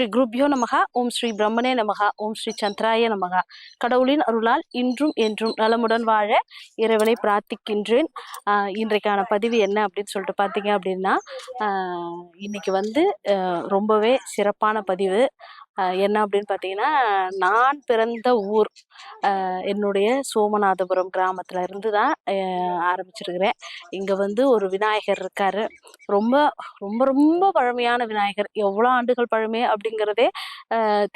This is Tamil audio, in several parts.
ஸ்ரீ குருப்யோ நமகா. ஓம் ஸ்ரீ பிரம்மனே நமகா. ஓம் ஸ்ரீ சந்திராய நமகா. கடவுளின் அருளால் இன்றும் என்றும் நலமுடன் வாழ இறைவனை பிரார்த்திக்கின்றேன். இன்றைக்கான பதிவு என்ன அப்படின்னு சொல்லிட்டு பார்த்தீங்க அப்படின்னா இன்னைக்கு வந்து ரொம்பவே சிறப்பான பதிவு. என்ன அப்படின்னு பார்த்தீங்கன்னா நான் பிறந்த ஊர் என்னுடைய சோமநாதபுரம் கிராமத்தில் இருந்து தான் ஆரம்பிச்சிருக்கிறேன். இங்கே வந்து ஒரு விநாயகர் இருக்கார். ரொம்ப ரொம்ப ரொம்ப பழமையான விநாயகர். எவ்வளோ ஆண்டுகள் பழமை அப்படிங்கிறதே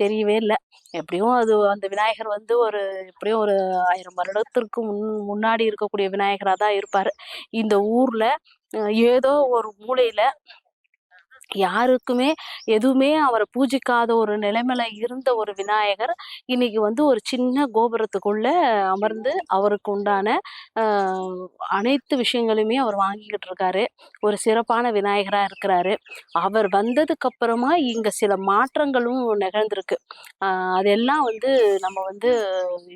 தெரியவே இல்லை. எப்படியும் அது அந்த விநாயகர் வந்து ஒரு எப்படியும் ஒரு ஆயிரம் வருடத்திற்கு முன் முன்னாடி இருக்கக்கூடிய விநாயகராக தான் இருப்பார். இந்த ஊரில் ஏதோ ஒரு மூலையில் யாருக்குமே எதுவுமே அவரை பூஜிக்காத ஒரு நிலைமையில இருந்த ஒரு விநாயகர் இன்னைக்கு வந்து ஒரு சின்ன கோபுரத்துக்குள்ள அமர்ந்து அவருக்கு உண்டான அனைத்து விஷயங்களுமே அவர் வாங்கிக்கிட்டு இருக்காரு. ஒரு சிறப்பான விநாயகரா இருக்கிறாரு. அவர் வந்ததுக்கு அப்புறமா இங்க சில மாற்றங்களும் நிகழ்ந்திருக்கு. அதெல்லாம் வந்து நம்ம வந்து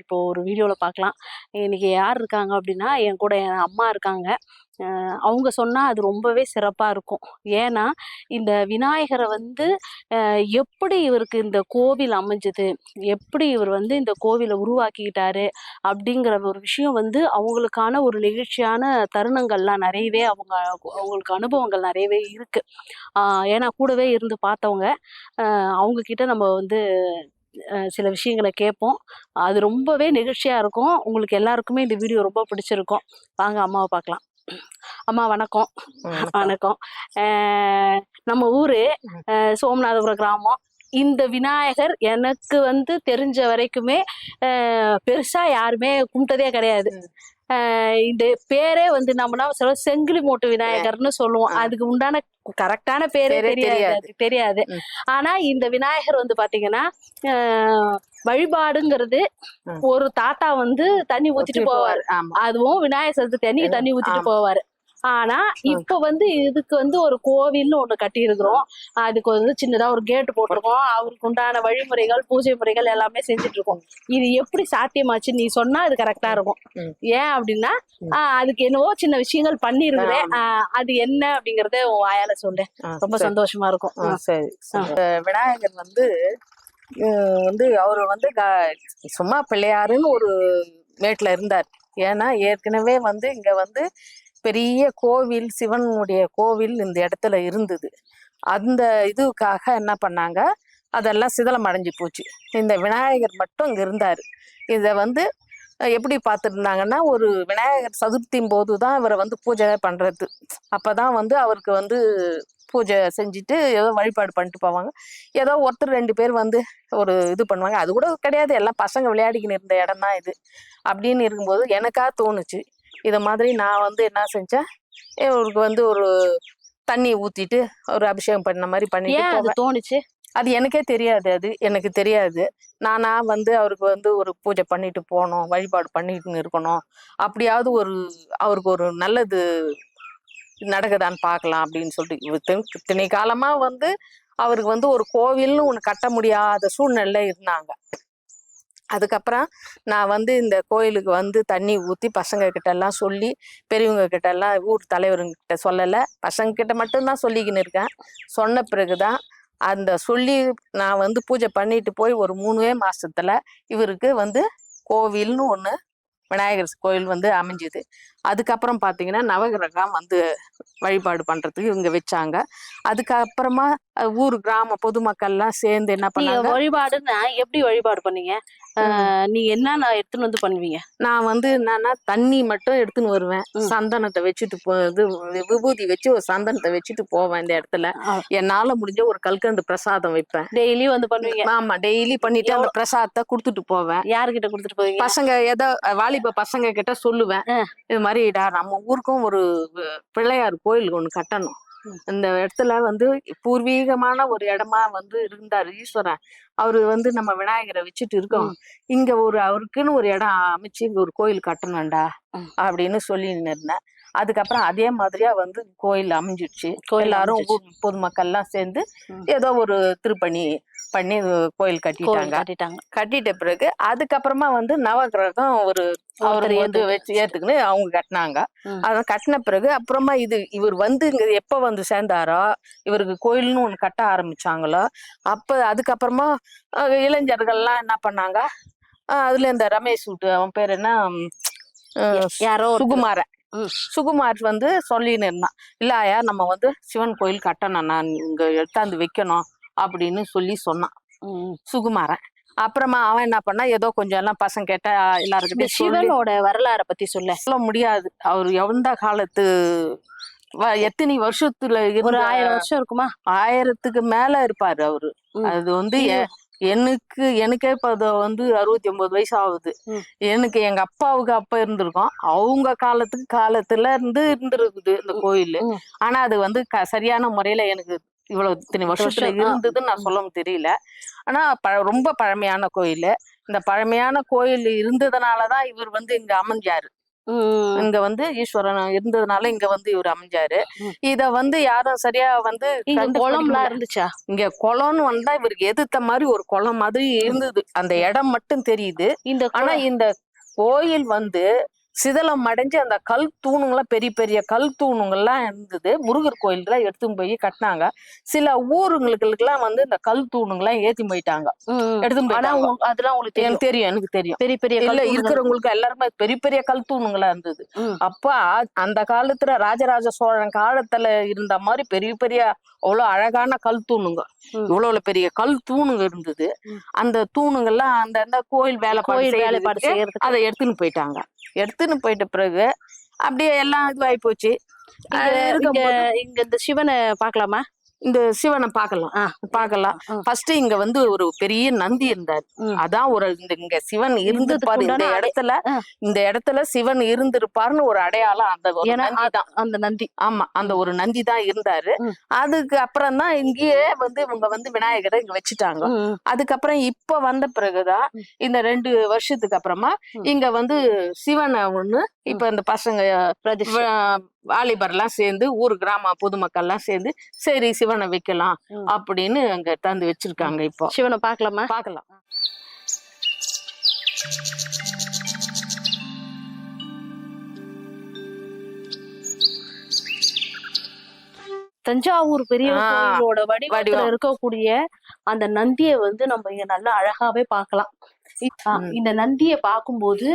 இப்போ ஒரு வீடியோவில் பார்க்கலாம். இன்னைக்கு யார் இருக்காங்க அப்படின்னா என் கூட என் அம்மா இருக்காங்க. அவங்க சொன்னால் அது ரொம்பவே சிறப்பாக இருக்கும். ஏன்னா இந்த விநாயகரை வந்து எப்படி இவருக்கு இந்த கோவில் அமைஞ்சது? எப்படி இவர் வந்து இந்த கோவிலை உருவாக்கிக்கிட்டாரு? அப்படிங்கிற ஒரு விஷயம் வந்து அவங்களுக்கான ஒரு நெகிழ்ச்சியான தருணங்கள்லாம் நிறையவே அவங்க அவங்களுக்கு அனுபவங்கள் நிறையவே இருக்கு. ஏன்னா கூடவே இருந்து பார்த்தவங்க அவங்கக்கிட்ட அவங்க கிட்ட நம்ம வந்து சில விஷயங்களை கேட்போம். அது ரொம்பவே நிகழ்ச்சியாக இருக்கும். உங்களுக்கு எல்லாருக்குமே இந்த வீடியோ ரொம்ப பிடிச்சிருக்கும். வாங்க அம்மாவை பார்க்கலாம். அம்மா வணக்கம். வணக்கம். நம்ம ஊரு அஹ் சோமநாதபுரம் கிராமம். இந்த விநாயகர் எனக்கு வந்து தெரிஞ்ச வரைக்குமே அஹ் பெருசா யாருமே கும்பிட்டதே கிடையாது. இந்த பேரே வந்து நம்மனா சொல்ல செங்கிலி மூட்டு விநாயகர்னு சொல்லுவோம். அதுக்கு உண்டான கரெக்டான பேரே தெரியாது. தெரியாது. ஆனா இந்த விநாயகர் வந்து பாத்தீங்கன்னா வழிபாடுங்கிறது. ஒரு தாத்தா வந்து தண்ணி ஊத்திட்டு போவார். அதுவும் விநாயகர் சதுர்த்தி அன்னைக்கு தண்ணி ஊத்திட்டு. போவாரு. ஆனா இப்ப வந்து இதுக்கு வந்து ஒரு கோவில்னு ஒண்ணு கட்டி இருக்கிறோம் அதுக்கு வந்து சின்னதா ஒரு கேட் போட்டிருக்கோம். அவருக்கு உண்டான வழிமுறைகள் பூஜை முறைகள் எல்லாமே செஞ்சுட்டு இருக்கோம் இது எப்படி சாத்தியமாச்சு? நீ சொன்னா அது கரெக்டா இருக்கும். ஏன் அப்படின்னா அதுக்கு என்னவோ சின்ன விஷயங்கள் பண்ணிருக்கிறேன் ஆஹ் அது என்ன அப்படிங்கறத உன் வாயால சொல்லு. ரொம்ப. சந்தோஷமா இருக்கும். சரி விநாயகர் வந்து வந்து அவர் வந்து சும்மா பிள்ளையாருன்னு ஒரு மேட்ல இருந்தார். ஏன்னா ஏற்கனவே வந்து இங்க வந்து பெரிய கோவில் சிவனுடைய கோவில் இந்த இடத்துல இருந்தது. அந்த இதுக்காக என்ன பண்ணாங்க? அதெல்லாம் சிதலம் அடைஞ்சு போச்சு. இந்த விநாயகர் மட்டும் இங்கே இருந்தார். இதை வந்து எப்படி பார்த்துருந்தாங்கன்னா ஒரு விநாயகர் சதுர்த்தியும் போது தான் இவரை வந்து பூஜை பண்ணுறது அப்போ தான் வந்து அவருக்கு வந்து பூஜை செஞ்சுட்டு ஏதோ வழிபாடு பண்ணிட்டு போவாங்க. ஏதோ ஒருத்தர் ரெண்டு பேர் வந்து ஒரு இது பண்ணுவாங்க. அது கூட கிடையாது. எல்லாம் பசங்க விளையாடிக்கின்னு இருந்த இடம் தான் இது. அப்படின்னு இருக்கும்போது எனக்காக தோணுச்சு. இதை மாதிரி நான் வந்து என்ன செஞ்சேன் இவருக்கு வந்து ஒரு தண்ணி ஊத்திட்டு ஒரு அபிஷேகம் பண்ண மாதிரி பண்ணிட்டு. தோணுச்சு? அது எனக்கே தெரியாது அது எனக்கு தெரியாது. நானா வந்து அவருக்கு வந்து ஒரு பூஜை பண்ணிட்டு போகணும் வழிபாடு பண்ணிட்டு இருக்கணும். அப்படியாவது ஒரு அவருக்கு ஒரு நல்லது நடக்குதான்னு பார்க்கலாம் அப்படின்னு சொல்லிட்டு இத்தனை காலமா வந்து அவருக்கு வந்து ஒரு கோவில்னு ஒன்று கட்ட முடியாத சூழ்நிலை இருந்தாங்க. அதுக்கப்புறம் நான் வந்து இந்த கோயிலுக்கு வந்து தண்ணி ஊற்றி பசங்க கிட்டெல்லாம் சொல்லி பெரியவங்க கிட்டெல்லாம் ஊர் தலைவருங்கிட்ட சொல்லலை. பசங்க கிட்ட மட்டும்தான் சொல்லிக்கின்னு இருக்கேன். சொன்ன பிறகு தான் அந்த சொல்லி நான் வந்து பூஜை பண்ணிட்டு போய் ஒரு மூணுவே மாதத்தில் இவருக்கு வந்து கோவில்னு ஒன்று விநாயகர் கோயில் வந்து அமைஞ்சுது. அதுக்கப்புறம் பார்த்தீங்கன்னா நவகிரகம் வந்து வழிபாடு பண்ணுறதுக்கு இவங்க வச்சாங்க. அதுக்கப்புறமா ஊர் கிராம பொதுமக்கள்லாம் சேர்ந்து என்ன பண்ணாங்க? வழிபாடுன்னா எப்படி வழிபாடு பண்ணீங்க? ஆஹ் நீங்க என்னென்ன எடுத்துன்னு வந்து பண்ணுவீங்க? நான் வந்து என்னன்னா தண்ணி மட்டும் எடுத்துன்னு வருவேன். சந்தனத்தை வச்சுட்டு போ இது விபூதி வச்சு ஒரு சந்தனத்தை வச்சுட்டு போவேன் இந்த இடத்துல. என்னால முடிஞ்ச ஒரு கல்கண்டு பிரசாதம் வைப்பேன். டெய்லி வந்து பண்ணுவீங்க? ஆமா டெய்லி பண்ணிட்டு அந்த பிரசாதத்தை கொடுத்துட்டு போவேன். யாருக்கிட்ட கொடுத்துட்டு போவீங்க? பசங்க ஏதோ வாலிப பசங்க கிட்ட சொல்லுவேன். இது மாதிரிடா நம்ம ஊருக்கும் ஒரு பிள்ளையார் கோயில் ஒண்ணு கட்டணும். இந்த இடத்துல வந்து பூர்வீகமான ஒரு இடமா வந்து இருந்தார் ஈஸ்வரன். அவரு வந்து நம்ம விநாயகரை வச்சுட்டு இருக்கோம். இங்க ஒரு அவருக்குன்னு ஒரு இடம் அமைச்சு இங்க ஒரு கோயில் கட்டணும்டா. அப்படின்னு சொல்லி இருந்தேன் அதுக்கப்புறம் அதே மாதிரியா வந்து கோயில் அமைஞ்சிடுச்சு. கோயில் எல்லாரும் பொதுமக்கள் எல்லாம் சேர்ந்து. ஏதோ ஒரு திருப்பணி பண்ணி கோயில் கட்டிட்டாங்க. கட்டிட்டாங்க. கட்டிட்ட பிறகு அதுக்கப்புறமா வந்து நவகிரகம் ஒரு அவர் வந்து வச்சு ஏத்துக்குன்னு அவங்க கட்டினாங்க. அதை கட்டின பிறகு அப்புறமா இது இவர் வந்து இங்க எப்ப வந்து சேர்ந்தாரோ இவருக்கு கோயில்னு ஒண்ணு கட்ட ஆரம்பிச்சாங்களோ அப்ப அதுக்கப்புறமா இளைஞர்கள்லாம் என்ன பண்ணாங்க? அதுல இந்த ரமேஷ் விட்டு அவன் பேர் என்ன? யாரோ ம். சுகுமார் வந்து சொல்லின்னு இருந்தான். இல்ல ஐயா நம்ம வந்து சிவன் கோயில் கட்டணும். நான் இங்க எடுத்தாந்து வைக்கணும். அப்படின்னு சொல்லி சொன்னான். சுகுமாரன். அப்புறமா அவன் என்ன பண்ணா ஏதோ கொஞ்சம் எல்லாம் பசங்க கேட்டா எல்லாருக்கிட்டையும் சிவனோட வரலாறை பத்தி சொல்ல. சொல்ல முடியாது. அவர் எந்த காலத்து எத்தனை வருஷத்துல ஒரு ஆயிரம் வருஷம் இருக்குமா? ஆயிரத்துக்கு மேல இருப்பாரு அவரு. அது வந்து எனக்கு எனக்கே இப்ப அது வந்து அறுபத்தி ஒன்பது வயசு ஆகுது. எனக்கு எங்க அப்பாவுக்கு அப்ப இருந்திருக்கும். அவங்க காலத்துக்கு காலத்துல இருந்து இருந்திருக்குது இந்த கோயில். ஆனா அது வந்து சரியான முறையில எனக்கு இவ்வளவு இத்தனை வருஷத்துல. இருந்ததுன்னு நான் சொல்ல தெரியல ஆனா ப ரொம்ப பழமையான கோயில் இந்த பழமையான கோயில் இருந்ததுனாலதான் இவர் வந்து இங்க அமைஞ்சாரு. இங்க வந்து ஈஸ்வரன் இருந்ததுனால இங்க வந்து இவர் அமைஞ்சாரு. இத வந்து யாரும் சரியா வந்து குளம்லாம். இருந்துச்சா இங்க குளம்னு வந்தா இவருக்கு எதிர்த்த மாதிரி ஒரு குளம் மாதிரி இருந்தது அந்த இடம் மட்டும் தெரியுது இந்த ஆனா இந்த கோயில் வந்து சிதலம் அடைஞ்சு அந்த கல் தூணுங்கெல்லாம் பெரிய பெரிய கல் தூணுங்கள்லாம் இருந்தது. முருகர் கோயில்கெல்லாம் எடுத்துன்னு போய் கட்டினாங்க. சில ஊருங்களுக்கெல்லாம் வந்து இந்த கல் தூணுங்கெல்லாம் ஏத்தி போயிட்டாங்க. உங்க- அதெல்லாம் உங்களுக்கு எனக்கு தெரியும் எனக்கு தெரியும். பெரிய பெரிய இல்ல இருக்கிறவங்களுக்கு எல்லாருமே பெரிய பெரிய கல் தூணுங்களா இருந்தது. அப்ப அந்த காலத்துல ராஜராஜ சோழன் காலத்துல இருந்த மாதிரி பெரிய பெரிய அவ்வளவு அழகான கல் தூணுங்க. இவ்வளவு பெரிய கல் தூணுங்க இருந்தது. அந்த தூணுங்கெல்லாம் அந்த அந்த கோயில் வேலை கோயில் வேலைப்பாடு அதை எடுத்துன்னு போயிட்டாங்க. எடுத்துன்னு போயிட்ட பிறகு அப்படியே எல்லாம் இதுவாகி போச்சு. இங்க இந்த சிவனை பாக்கலாமா இந்த சிவனை பார்க்கலாம். பார்க்கலாம். ஃபர்ஸ்ட் இங்க வந்து ஒரு பெரிய நந்தி இருந்தார். அதான் ஒரு இந்த இங்க சிவன் இருந்திருப்பாரு இந்த இடத்துல. இந்த இடத்துல சிவன் இருந்திருப்பாருன்னு ஒரு அடையாளம் அந்த அந்த நந்தி ஆமா அந்த ஒரு நந்தி தான் இருந்தாரு. அதுக்கு அப்புறம் தான் இங்கேயே வந்து இவங்க வந்து விநாயகரை இங்க வச்சுட்டாங்க அதுக்கப்புறம் இப்ப வந்த பிறகுதான். இந்த ரெண்டு வருஷத்துக்கு அப்புறமா. இங்க வந்து சிவனை ஒண்ணு இப்ப இந்த பசங்க வாலிபர்லாம் சேர்ந்து ஊர் கிராம பொதுமக்கள்லாம் சேர்ந்து சரி சிவனை வைக்கலாம். அப்படின்னு அங்க தந்து வச்சிருக்காங்க இப்போ சிவனை பாக்கலாமா பார்க்கலாம் தஞ்சாவூர் பெரிய கோயிலோட வடிவத்துல. இருக்கக்கூடிய அந்த நந்தியை வந்து நம்ம இங்க நல்லா அழகாவே பார்க்கலாம். இந்த நந்தியை பார்க்கும்போது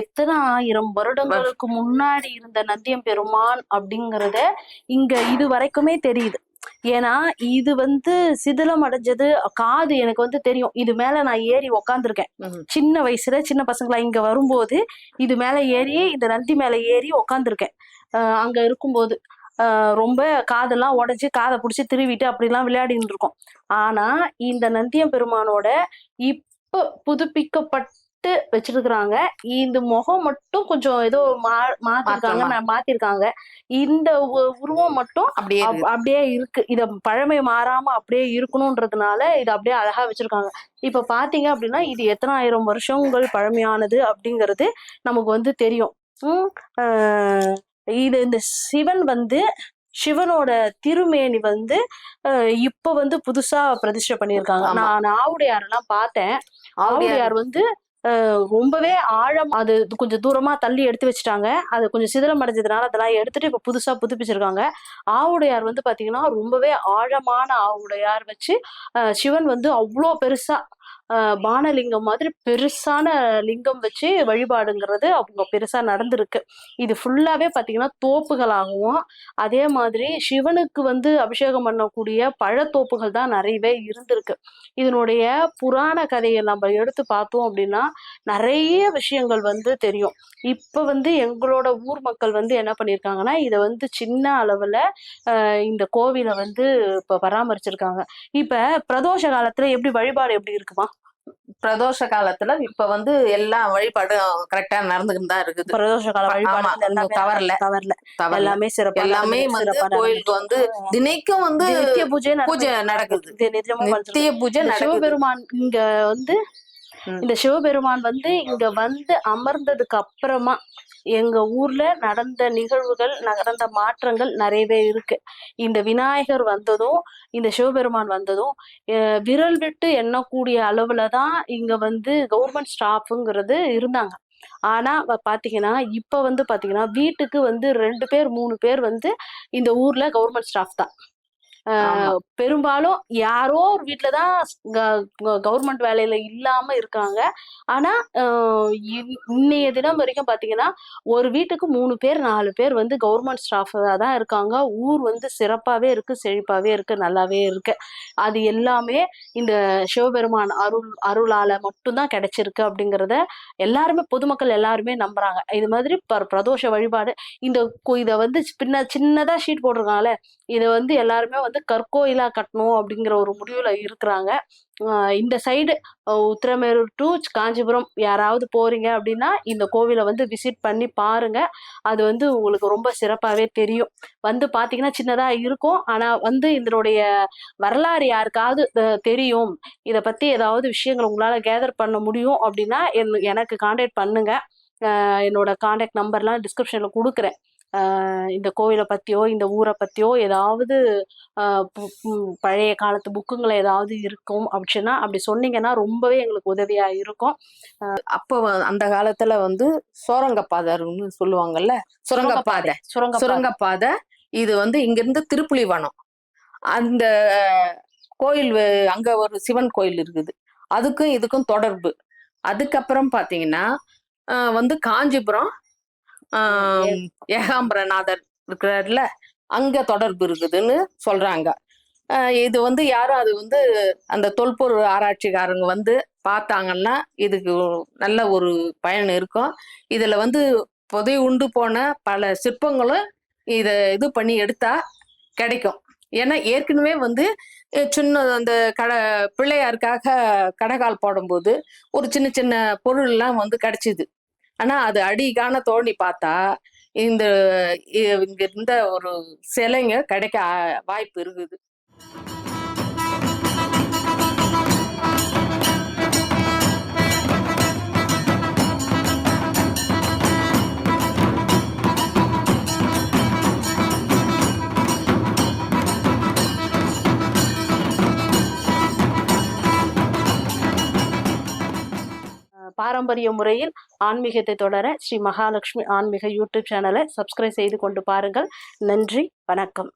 எத்தனை ஆயிரம் வருடங்களுக்கு முன்னாடி இருந்த நந்தியம் பெருமான் அப்படிங்கறத இங்க இது வரைக்குமே தெரியுது. ஏன்னா இது வந்து சிதிலம் அடைஞ்சது காது எனக்கு வந்து தெரியும். இது மேல நான் ஏறி உக்காந்துருக்கேன். சின்ன வயசுல சின்ன பசங்களா இங்க வரும்போது இது மேல ஏறி இந்த நந்தி மேல ஏறி உக்காந்துருக்கேன். அங்க இருக்கும்போது. ஆஹ் ரொம்ப காதெல்லாம் உடைச்சு காதை பிடிச்சி திருவிட்டு அப்படிலாம் விளையாடிட்டு இருக்கோம் ஆனா இந்த நந்தியம் பெருமானோட இப்ப புதுப்பிக்கப்பட்டு வச்சிருக்கிறாங்க. இந்த முகம் மட்டும் கொஞ்சம் ஏதோ மா மாத்திருக்காங்க மாத்திருக்காங்க. இந்த உருவம் மட்டும் அப்படியே. அப்படியே இருக்கு. இத பழமை மாறாம அப்படியே இருக்கணும்ன்றதுனால இது அப்படியே அழகா வச்சிருக்காங்க. இப்ப பாத்தீங்க அப்படின்னா இது எத்தனை ஆயிரம் வருஷங்கள் பழமையானது அப்படிங்கிறது நமக்கு வந்து தெரியும். உம் ஆஹ் இது இந்த சிவன் வந்து சிவனோட திருமேனி வந்து இப்ப வந்து புதுசா பிரதிஷ்டை பண்ணியிருக்காங்க. நான் ஆவுடையாரெல்லாம் பார்த்தேன். ஆவுடையார் வந்து ஆஹ் ரொம்பவே ஆழம் அது கொஞ்சம் தூரமா தள்ளி எடுத்து வச்சுட்டாங்க. அது கொஞ்சம் சிதிலம் அடைஞ்சதுனால அதெல்லாம் எடுத்துட்டு இப்ப புதுசா புதுப்பிச்சிருக்காங்க. ஆவுடையார் வந்து பாத்தீங்கன்னா ரொம்பவே ஆழமான ஆவுடையார் வச்சு சிவன் வந்து அவ்வளோ பெருசா பானலிங்கம் மாதிரி பெருசான லிங்கம் வச்சு வழிபாடுங்கிறது அவங்க பெருசா நடந்திருக்கு. இது ஃபுல்லாவே பாத்தீங்கன்னா தோப்புகளாகவும் அதே மாதிரி சிவனுக்கு வந்து அபிஷேகம் பண்ணக்கூடிய பழத்தோப்புகள் தான் நிறையவே இருந்திருக்கு. இதனுடைய புராண கதையை நம்ம எடுத்து பார்த்தோம் அப்படின்னா நிறைய விஷயங்கள் வந்து தெரியும். இப்ப வந்து எங்களோட ஊர் மக்கள் வந்து என்ன பண்ணியிருக்காங்கன்னா இதை வந்து சின்ன அளவுல இந்த கோவிலை வந்து இப்ப பராமரிச்சிருக்காங்க. இப்ப பிரதோஷ காலத்துல எப்படி வழிபாடு எப்படி இருக்குமா? பிரதோஷ காலத்துல இப்ப வந்து எல்லா வழிபாடும் கரெக்டா நடந்துகிட்டு தான் இருக்குது பிரதோஷ கால வழிபாடு தவறல. தவறல தவறு எல்லாமே சிறப்பா எல்லாமே வந்து கோயிலுக்கு வந்து. தினைக்கும் வந்து நித்திய பூஜை பூஜை. நடக்குது. நித்திய பூஜை சிவபெருமான் இங்க வந்து. இந்த சிவபெருமான் வந்து இங்க வந்து அமர்ந்ததுக்கு அப்புறமா எங்க ஊர்ல நடந்த நிகழ்வுகள் நடந்த மாற்றங்கள் நிறையவே இருக்கு. இந்த விநாயகர் வந்ததும் இந்த சிவபெருமான் வந்ததும் விரல் விட்டு எண்ணக்கூடிய அளவுல தான் இங்க வந்து கவர்மெண்ட் ஸ்டாஃபுங்கிறது இருந்தாங்க. ஆனா பாத்தீங்கன்னா இப்ப வந்து பாத்தீங்கன்னா வீட்டுக்கு வந்து ரெண்டு பேர் மூணு பேர் வந்து இந்த ஊர்ல கவர்மெண்ட் ஸ்டாஃப் தான். பெரும்பாலும் யாரோ ஒரு வீட்டுலதான் கவர்மெண்ட் வேலையில இல்லாம இருக்காங்க. ஆனா இன்- இன்னைய தினம் வரைக்கும் பாத்தீங்கன்னா ஒரு வீட்டுக்கு மூணு பேர் நாலு பேர் வந்து கவர்மெண்ட் ஸ்டாஃப் தான் இருக்காங்க. ஊர் வந்து சிறப்பாவே இருக்கு செழிப்பாவே இருக்கு நல்லாவே இருக்கு. அது எல்லாமே இந்த சிவபெருமான் அருள் அருளால மட்டும்தான் கிடைச்சிருக்கு அப்படிங்கிறத எல்லாருமே பொதுமக்கள் எல்லாருமே நம்புறாங்க. இது மாதிரி ப- பிரதோஷ வழிபாடு இந்த இதை வந்து பின்ன சின்னதா ஷீட் போட்டிருக்காங்கல்ல இதை வந்து எல்லாருமே வந்து வந்து கற்கோயிலா கட்டணும் அப்படிங்கிற ஒரு முடிவுல இருக்கிறாங்க. இந்த சைடு உத்திரமேரூர் டு காஞ்சிபுரம் யாராவது போறீங்க அப்படின்னா இந்த கோவிலை வந்து விசிட் பண்ணி பாருங்க. அது வந்து உங்களுக்கு ரொம்ப சிறப்பாகவே தெரியும். வந்து பார்த்தீங்கன்னா சின்னதாக இருக்கும். ஆனால் வந்து இதனுடைய வரலாறு யாருக்காவது தெரியும். இதை பற்றி ஏதாவது விஷயங்கள் உங்களால் கேதர் பண்ண முடியும் அப்படின்னா என்- எனக்கு காண்டாக்ட் பண்ணுங்க. என்னோட காண்டாக்ட் நம்பர்லாம் டிஸ்கிரிப்ஷனில் கொடுக்குறேன். இந்த கோவிலை பத்தியோ இந்த ஊரை பத்தியோ ஏதாவது பழைய காலத்து புக்குங்களை ஏதாவது இருக்கும் அப்படின்னா அப்படி சொன்னீங்கன்னா ரொம்பவே எங்களுக்கு உதவியா இருக்கும். அப்ப அந்த காலத்துல வந்து சோரங்கப்பாதைன்னு சொல்லுவாங்கல்ல? சுரங்கப்பாதை சுரங்க சுரங்கப்பாதை. இது வந்து இங்கிருந்து திருப்புலிவனம். அந்த கோயில் அங்க ஒரு சிவன் கோயில் இருக்குது. அதுக்கும் இதுக்கும் தொடர்பு. அதுக்கப்புறம் பாத்தீங்கன்னா ஆஹ் வந்து காஞ்சிபுரம் ஏகாம்பரநாதர் இருக்கிறார்ல அங்க தொடர்பு இருக்குதுன்னு சொல்றாங்க. இது வந்து யாரும் அது வந்து அந்த தொல்பொருள் ஆராய்ச்சிக்காரங்க வந்து பார்த்தாங்கன்னா இதுக்கு நல்ல ஒரு பயன் இருக்கும். இதுல வந்து புதை உண்டு போன பல சிற்பங்களும் இத இது பண்ணி எடுத்தா கிடைக்கும். ஏன்னா ஏற்கனவே வந்து சின்ன அந்த கட பிள்ளையாருக்காக கடைகால் போடும்போது ஒரு சின்ன சின்ன பொருள் எல்லாம் வந்து கிடைச்சிது. ஆனா அது அடிக்கான தோண்டி பார்த்தா இந்த இ- இங்க இருந்த ஒரு சிலைங்க கிடைக்க வாய்ப்பு இருக்குது. பாரம்பரிய முறையில் ஆன்மீகத்தை தொடர ஸ்ரீ மகாலட்சுமி ஆன்மீக யூடியூப் சேனலை சப்ஸ்கிரைப் செய்து கொண்டு பாருங்கள். நன்றி வணக்கம்.